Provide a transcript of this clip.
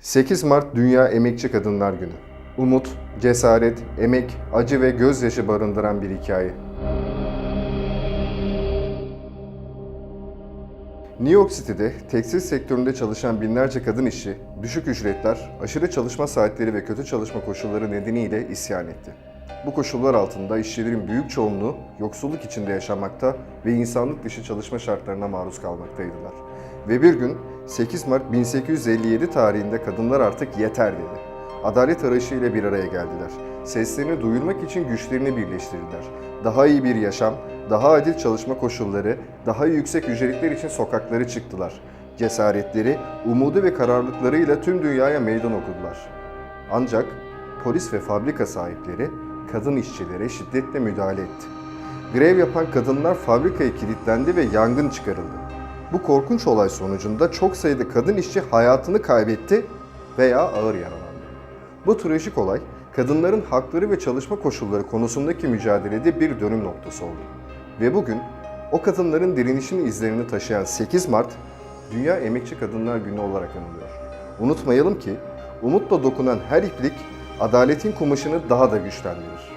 8 Mart Dünya Emekçi Kadınlar Günü. Umut, cesaret, emek, acı ve gözyaşı barındıran bir hikaye. New York City'de tekstil sektöründe çalışan binlerce kadın işçi, düşük ücretler, aşırı çalışma saatleri ve kötü çalışma koşulları nedeniyle isyan etti. Bu koşullar altında işçilerin büyük çoğunluğu yoksulluk içinde yaşamakta ve insanlık dışı çalışma şartlarına maruz kalmaktaydılar. Ve bir gün 8 Mart 1857 tarihinde kadınlar artık yeter dedi. Adalet arayışıyla bir araya geldiler. Seslerini duyurmak için güçlerini birleştirdiler. Daha iyi bir yaşam, daha adil çalışma koşulları, daha yüksek ücretler için sokaklara çıktılar. Cesaretleri, umudu ve kararlılıklarıyla tüm dünyaya meydan okudular. Ancak polis ve fabrika sahipleri kadın işçilere şiddetle müdahale etti. Grev yapan kadınlar fabrikaya kilitlendi ve yangın çıkarıldı. Bu korkunç olay sonucunda çok sayıda kadın işçi hayatını kaybetti veya ağır yaralandı. Bu trajik olay, kadınların hakları ve çalışma koşulları konusundaki mücadelede bir dönüm noktası oldu. Ve bugün o kadınların direnişinin izlerini taşıyan 8 Mart, Dünya Emekçi Kadınlar Günü olarak anılıyor. Unutmayalım ki, umutla dokunan her iplik adaletin kumaşını daha da güçlendirir.